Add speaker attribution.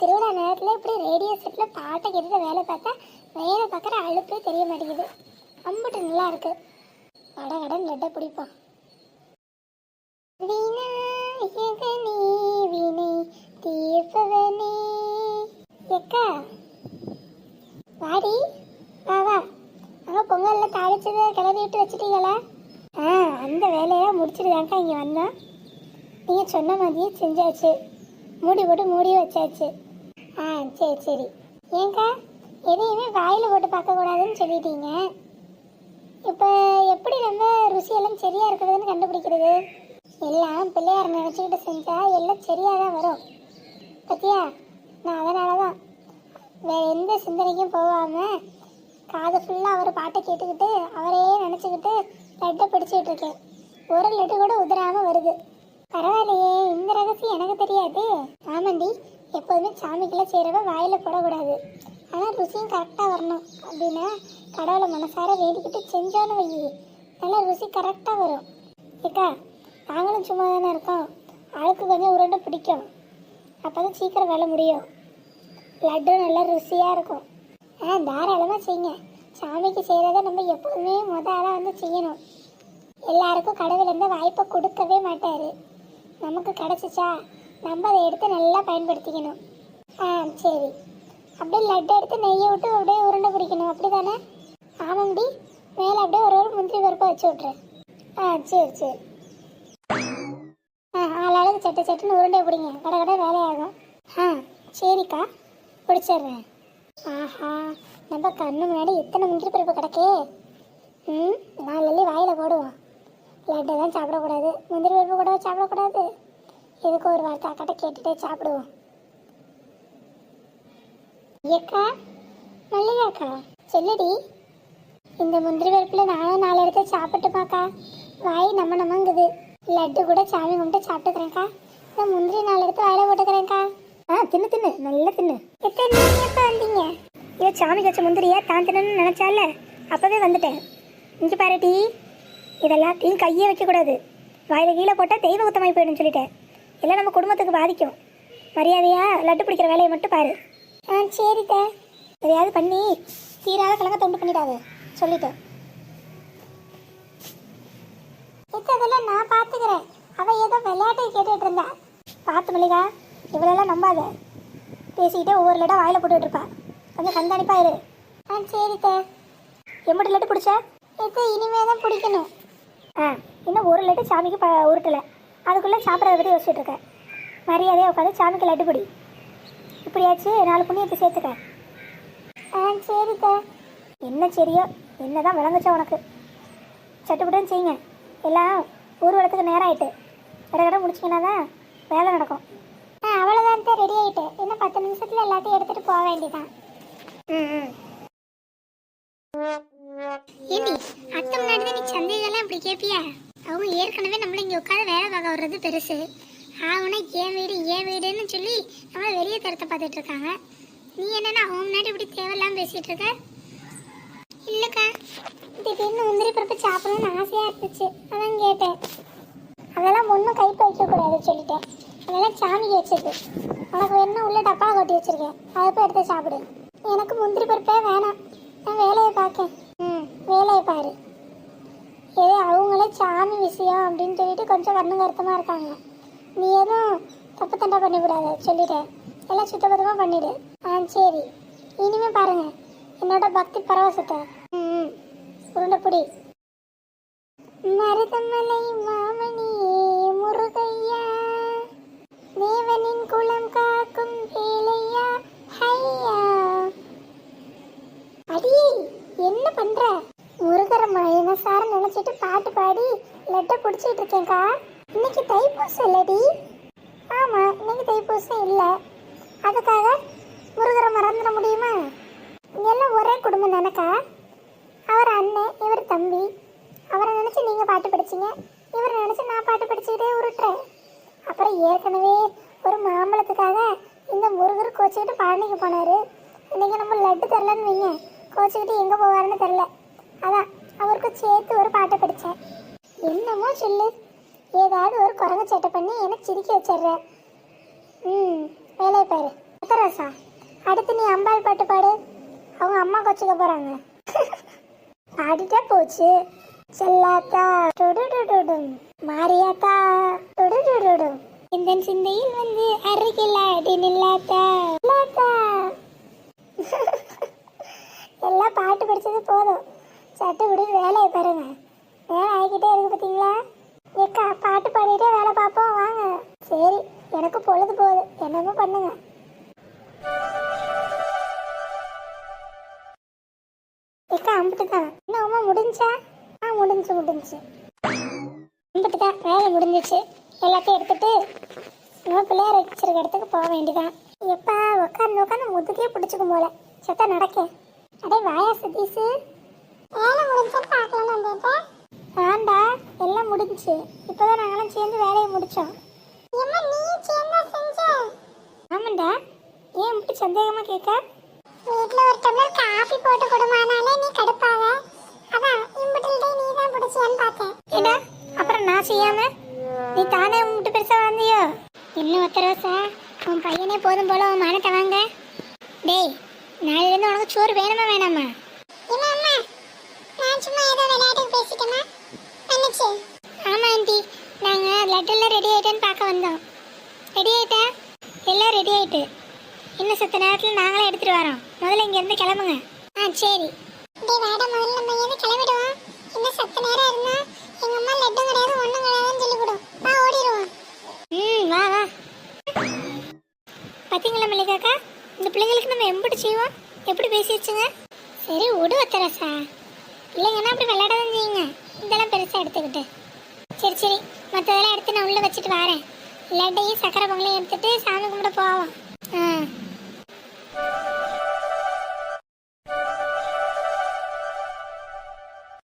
Speaker 1: திருவிழா நேரத்தில் இப்படி ரேடியோ செட்டில் பாட்டை கேட்டு வேலை பார்த்தா வேலை பார்க்குற அழுப்பே தெரிய மாட்டேங்குது. அம்புட்டு நல்லா இருக்கு. வட கடன் லட்டை பிடிப்போம். விநாயகனே வினை தீர்ப்பவனே. எக்கா வாடி வா வா. அங்கே பொங்கலில் தாளிச்சதை கிளறி விட்டு வச்சுட்டீங்களா? ஆ அந்த வேலையை முடிச்சுட்டு இங்கே வந்தோம் நீங்கள் சொன்ன மாதிரியே செஞ்சாச்சு. மூடி போட்டு மூடி வச்சாச்சு. ஆ சரி சரி. ஏங்கா எதையுமே வாயில் போட்டு பார்க்கக்கூடாதுன்னு சொல்லிட்டீங்க. இப்போ எப்படி நம்ம ருசியெல்லாம் சரியாக இருக்கிறதுன்னு கண்டுபிடிக்கிறது? எல்லாம் பிள்ளையார் நினச்சிக்கிட்டு செஞ்சால் எல்லாம் சரியாக தான் வரும். பத்தியா? நான் அதனால தான் வேறு எந்த சிந்தனைக்கும் போகாமல் காது ஃபுல்லாக அவர் பாட்டை கேட்டுக்கிட்டு அவரையே நினச்சிக்கிட்டு லெட்டை பிடிச்சிக்கிட்டு இருக்கேன். ஒரு லெட்டு கூட உதிராமல் வருது. பரவாயில்லையே இந்த ரகசியம் எனக்கு தெரியாது. ஆமாண்டி எப்போதுமே சாமிக்கெல்லாம் செய்கிறவ வாயில் போடக்கூடாது. ஆனால் ருசியும் கரெக்டாக வரணும். அப்படின்னா கடவுளை மனசார வேண்டிக்கிட்டு செஞ்சோன்னு வை நல்லா ருசி கரெக்டாக வரும். ஏக்கா நாங்களும் சும்மா தானே இருக்கோம். ஆளுக்கு கொஞ்சம் உருண்டை பிடிக்கும். அப்போ தான் சீக்கிரம் வேலை முடியும். லட்டு நல்லா ருசியாக இருக்கும். ஆ தாராளமாக செய்யுங்க. சாமிக்கு செய்கிறத நம்ம எப்போதுமே முத வந்து செய்யணும். எல்லாருக்கும் கடவுள் எந்த வாய்ப்பை கொடுக்கவே மாட்டார். நமக்கு கிடச்சிச்சா? நம்ம அதை எடுத்து நல்லா பயன்படுத்திக்கணும். ஆ சரி. அப்படியே லட்டு எடுத்து நெய்யை விட்டு அப்படியே உருண்டை பிடிக்கணும் அப்படி தானே ஆமாம்டி. மேலே அப்படியே ஒரு ஒரு முந்திரி பருப்பை வச்சு விட்றேன் ஆ சரி சரி. ஆ ஆளாளுக்கு சட்டு சட்டுன்னு உருண்டை பிடிங்க. கடை கடை வேலையாகும். ஆ சரிக்கா. பிடிச்சிடுறேன். ஆஹா நம்ம கண்ணு முன்னாடி எத்தனை முந்திரி பருப்பு கிடக்கே. ம் நாலு வாயில் போடுவோம். லட்டு தான் சாப்பிடக்கூடாது. முந்திரி பருப்பு கூட சாப்பிடக்கூடாது. இதுக்கு ஒரு வார்த்தை அக்கட்ட கேட்டுட்டே சாப்பிடுவோம். ஏக்கா மல்லிகாக்கா சொல்லுடி. இந்த முந்திரி பருப்பில் நானும் நாலு இடத்த சாப்பிட்டுமாக்கா வாய் நம்ம நம்மங்குது லட்டு கூட சாமி கும்பிட்டு சாப்பிட்டுக்கிறேன்க்கா. இந்த முந்திரி நாலு எடுத்து வாயில போட்டுக்கிறேன்க்கா.
Speaker 2: ஆ தின்னு தின்னு. நல்லா தின்னு.
Speaker 1: எத்தனை நீங்க எப்போ வந்தீங்க?
Speaker 2: இவ சாமி கச்ச முந்திரியா? தான் தின்னு நினைச்சால. அப்பவே வந்துட்டேன். இங்க பாரு டீ. இதெல்லாம் டீ கையே வைக்கக்கூடாது. வாயில் கீழே போட்டால் தெய்வ குத்தமாகி போயிடும் சொல்லிட்டேன். எல்லாம் நம்ம குடும்பத்துக்கு பாதிக்கும். மரியாதையா லட்டு பிடிக்கிற வேலையை மட்டும் பாரு.
Speaker 1: ஆ சரிக்கா
Speaker 2: எதையாவது பண்ணி தீராத கலங்க தொண்டு பண்ணிடாத. சொல்லிட்டேன்.
Speaker 1: இதெல்லாம் நான் பார்த்துக்கிறேன் அவள் ஏதோ விளையாட்டை கேட்டுட்டு இருந்தா.
Speaker 2: பார்த்து மல்லிகா இவளெல்லாம் நம்பாத. பேசிக்கிட்டே ஒவ்வொரு லட்டம் வாயில் போட்டுட்டு இருப்பா. கொஞ்சம் கண்காணிப்பா இரு.
Speaker 1: ஆ சரிக்கா
Speaker 2: எம்பிட்டு லட்டு பிடிச்ச?
Speaker 1: இப்போ இனிமே தான் பிடிக்கணும்.
Speaker 2: ஆ இன்னும் ஒரு லட்டு சாமிக்கு ப உருட்டலை. அதுக்குள்ளே சாப்பிட்றத பற்றி யோசிச்சுட்டு இருக்கேன். மரியாதையாக உட்காந்து சாமிக்கு லட்டு பிடி. இப்படியாச்சு நாலு புண்ணியத்தை சேர்த்துக்க.
Speaker 1: ஆ சரிக்கா.
Speaker 2: என்ன சரியோ என்ன தான் விளங்குச்சா உனக்கு. சட்டுப்பட்டுன்னு செய்யுங்க. எல்லாம் ஊர்வலத்துக்கு நேரம் ஆகிட்டு கடை கடை முடிச்சிங்கன்னா தான் வேலை நடக்கும்.
Speaker 1: ஆ அவ்வளோதான் தான் ரெடி ஆகிட்டு இன்னும் பத்து நிமிஷத்தில் எல்லாத்தையும் எடுத்துகிட்டு போக வேண்டியதான்
Speaker 2: ம் ம்.
Speaker 1: ஏண்டி அத்தை முன்னாடி நீ சந்தேகம்லாம் இப்படி கேட்பியா அவங்க ஏற்கனவே நம்மள இங்கே உட்காந்து வேலை பார்க்க வர்றது பெருசு. ஆகுனா ஏன் வீடு ஏன் வீடுன்னு சொல்லி நம்மள வெளியே தரத்தை பார்த்துட்டு இருக்காங்க. நீ என்னன்னா அவங்க முன்னாடி இப்படி தேவையில்லாம பேசிட்டு இருக்க? இல்லக்கா திடீர்னு முந்திரி பருப்பு சாப்பிடணும்னு ஆசையா இருந்துச்சு. அதான் கேட்டேன். அதெல்லாம் ஒன்றும் கைப்ப வைக்கக்கூடாது சொல்லிட்டேன். அதெல்லாம் சாமிக்கு வச்சது. உனக்கு வேணும் உள்ள டப்பா கொட்டி வச்சிருக்கேன். அதை போய் எடுத்து சாப்பிடு. எனக்கு முந்திரி பருப்பே வேணாம். நான் வேலையை பார்க்கேன். வேலையை பாரு. ஏதோ அவங்களே சாமி விஷயம் அப்படின்னு சொல்லிட்டு கொஞ்சம் கண்ணு கருத்தமாக இருக்காங்க. நீ எதுவும் தப்பு தண்டா பண்ணிவிடாத சொல்லிட்டேன் எல்லாம் சுத்தபத்தமாக பண்ணிடு. ஆ சரி. இனிமே பாருங்க. என்னோட பக்தி பரவசத்தை. ம் ம். உருண்டைப்புடி மருதமலை மாமணியே முருகையா. தேவனின் குலம் காக்கும் வேலையா. ஹையா. அடியே என்ன பண்ற? மனசார பாட்டு பாடி லெட்டர் குடிச்சிட்டு இருக்கேன்க்கா இன்னைக்கு தைப்பூசம் இல்லடி. ஆமா இன்னைக்கு தைப்பூசம் இல்லை. அதுக்காக முருகரை மறந்துட முடியுமா? எல்லாம் ஒரே குடும்பம் தானக்கா. அவர் அண்ணன் இவர் தம்பி. அவரை நினச்சி நீங்கள் பாட்டு படிச்சிங்க. இவரை நினச்சி நான் பாட்டு படிச்சுக்கிட்டே உருட்டுறேன். அப்புறம் ஏற்கனவே ஒரு மாம்பழத்துக்காக இந்த முருகர் கோச்சிக்கிட்டு பழனிக்கு போனாரு. இன்னைக்கு நம்ம லட்டு தரலன்னு வைங்க. கோச்சிக்கிட்டு எங்கே போவாருன்னு தெரில அதான் அவருக்கு சேர்த்து ஒரு பாட்டை படித்தேன் என்னமோ சொல்லு. ஏதாவது ஒரு குரங்கு சேட்டை பண்ணி எனக்கு சிரிக்க வச்சிடுற. ம் வேலையை பாரு. ஒத்தரசா அடுத்து நீ அம்பாள் பாட்டு பாடு. அவங்க அம்மா கொச்சுக்க போகிறாங்க பாடிட்டே போச்சு. செல்லாத்தா டுடுடுடுடும். மாரியாத்தா டுடுடுடுடும். இந்த சிந்தையில் வந்து அருகில் அடி நில்லாத்தா. நில்லாத்தா. எல்லாம் பாட்டு படிச்சது போதும். சட்டை விடு வேலையை பாருங்க. வேலை ஆகிக்கிட்டே இருக்கு பார்த்தீங்களா ஏக்கா பாட்டு பாடிட்டே வேலை பார்ப்போம் வாங்க. சரி எனக்கு பொழுது போகுது. என்னமோ பண்ணுங்க. ஏக்கா அம்பிட்டு தான் அம்மா முடிஞ்சா? ஆ முடிஞ்சு முடிஞ்சு. அம்பிட்டு தான் வேலை முடிஞ்சிச்சு. எல்லாத்தையும் எடுத்துட்டு நம்ம பிள்ளையார் வச்சிருக்க இடத்துக்கு போக வேண்டியதான் எப்பா உட்காந்து உட்காந்து முதுகே பிடிச்சிக்கும் போல. சத்தா நடக்க. அடே வாயா சதீஷ் வேலை முடிஞ்சா பார்க்கலாம்னு வந்தேன் ஆண்டா எல்லாம் முடிஞ்சுச்சு. இப்போதான் நாங்களாம் சேர்ந்து வேலையை முடிச்சோம். ஆமாண்டா. ஏன் இப்படி சந்தேகமா கேட்க? வீட்ல ஒரு டம்ளர் காபி போட்டு கொடுமானாலே நீ கடுப்பாவ. அதான் இம்புட்டில் நீ தான் பிடிச்சியான்னு பார்த்தேன். ஏடா அப்புறம் நான் செய்யாம? நீ தானே உங்ககிட்ட பெருசா வந்தியோ இன்னும் ஒத்த ரோசா? உன் பையனே போதும் போல உன் மானத்தை வாங்க. டேய் நாளையிலேருந்து உனக்கு சோறு வேணுமா வேணாமா? நான் சும்மா ஏதோ விளையாட்டுக்கு பேசிட்டேமா என்னச்சு ஆமா ஆண்டி. நாங்க லட்டு ரெடி ஆயிட்டேன்னு பார்க்க வந்தோம். ரெடி ஆயிட்டா? எல்லாம் ரெடி ஆயிட்டு. இன்னும் சத்த நேரத்தில் நாங்களே எடுத்துட்டு வரோம். முதல்ல இங்க இருந்து கிளம்புங்க. ஆ சரி. டேய் வாடா முதல்ல நம்ம இங்க கிளம்பிடுவோம்? இன்னும் சத்த நேரம் இருந்தா எங்க அம்மா லட்டு கிடையாது ஒண்ணும் கிடையாதுன்னு சொல்லிவிடும் வா ஓடிடுவோம். ம் வா வா. பார்த்தீங்களா மல்லிகாக்கா இந்த பிள்ளைங்களுக்கு நம்ம எம்பிட்டு செய்வோம். எப்படி பேசி வச்சுங்க? சரி விடு வத்தரசா இல்லைங்கன்னா அப்படி விளையாட தான் செய்யுங்க. இதெல்லாம் பெருசாக எடுத்துக்கிட்டு. சரி சரி. மற்றதெல்லாம் எடுத்து நான் உள்ளே வச்சுட்டு வரேன். லட்டையும் சக்கரை பொங்கலையும் எடுத்துகிட்டு சாமி கும்பிட போவோம். ஆ.